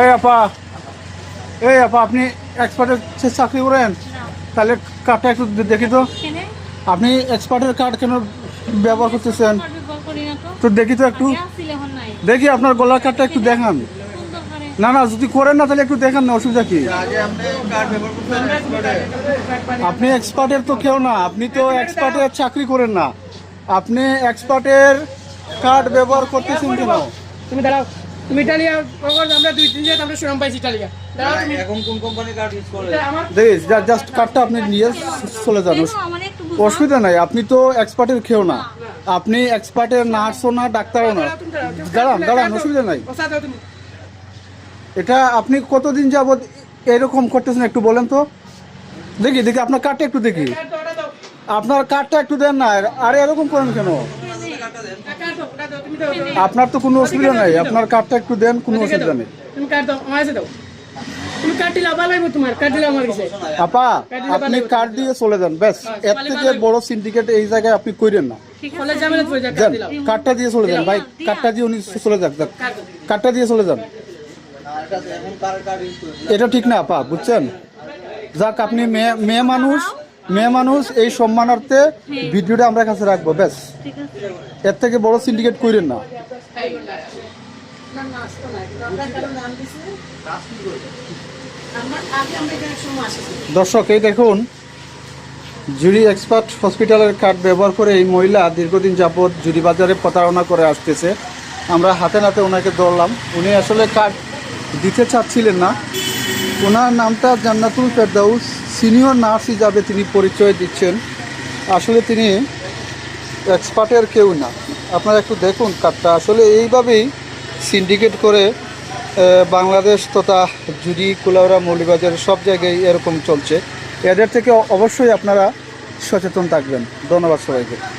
এই আপা এই আপা আপনি এক্সপার্টের চাকরি করেন? তাহলে কার্ডটা একটু দেখি তো। আপনি এক্সপার্টের কার্ড কেন ব্যবহার করতেছেন? তো। দেখি তো একটু। দেখি আপনার গলার কার্ডটা একটু দেখান। না না যদি করেন না তাহলে একটু দেখান না অসুবিধা কি? আপনি এক্সপার্টের তো কেউ না আপনি তো এক্সপার্টের চাকরি করেন না। আপনি এক্সপার্টের কার্ড ব্যবহার করতেছেন কেন? তুমি দাঁড়াও। তুমি ইটালিয়া কখন আমরা দুই তিন জায়গায় আমরা সুনাম পাইছি ইটালিয়া এখন কোন কোম্পানির কার্ড ইউজ করে আমার জাস্ট কার্ডটা আপনি নিয়ে চলে যান অসুবিধা নাই আপনি তো এক্সপার্টের কেউ না আপনি এক্সপার্টের নার্সও না ডাক্তারও না দাঁড়ান দাঁড়ান অসুবিধা নাই ওসা দাও তুমি এটা আপনি কতদিন যাবৎ এরকম করতেছেন একটু বলেন তো দেখি দেখি আপনার কার্ডটা একটু দেখি আপনার কার্ডটা একটু দেন না আরে এরকম করেন কেন আপনার তো কোনো অসুবিধা নাই। আপনার কার্ডটা একটু দেন কোনো অসুবিধা। নেই। তুমি কাট দাও আমার দাও। তুমি কাট দিলে আবার লাগবে তোমার কাট দিলে আমার কাছে আপা আপনি কার্ড দিয়ে চলে যান ব্যাস। এর থেকে বড় সিন্ডিকেট এই জায়গায় আপনি কইরেন না। কার্ডটা দিয়ে চলে যান ভাই কার্ডটা দিয়ে উনি চলে। কার্ডটা দিয়ে চলে যান। এটা ঠিক না আপা বুঝছেন? যাক আপনি মেয়ে মেয়ে মানুষ। মেয়ে মানুষ, এই সম্মানার্থে ভিডিওটা আমরা কাছে রাখব, ব্যাস। এর থেকে বড় সিন্ডিকেট কইরেন না। দর্শক, এই দেখুন, জুরি এক্সপার্ট হসপিটালের কার্ড ব্যবহার করে এই মহিলা দীর্ঘদিন যাবৎ জুরি বাজারে প্রতারণা করে আসতেছে। আমরা হাতে নাতে ওনাকে ধরলাম। উনি আসলে কার্ড দিতে চাচ্ছিলেন না। ওনার নামটা জান্নাতুল ফেরদাউস, সিনিয়র নার্স হিসাবে তিনি পরিচয় দিচ্ছেন। আসলে তিনি এক্সপার্টের কেউ না। আপনারা একটু দেখুন কার্ডটা। আসলে এইভাবেই সিন্ডিকেট করে বাংলাদেশ তথা জুড়ি কুলাউরা মৌলিবাজার সব জায়গায় এরকম চলছে। এদের থেকে অবশ্যই আপনারা সচেতন থাকবেন। ধন্যবাদ সবাইকে।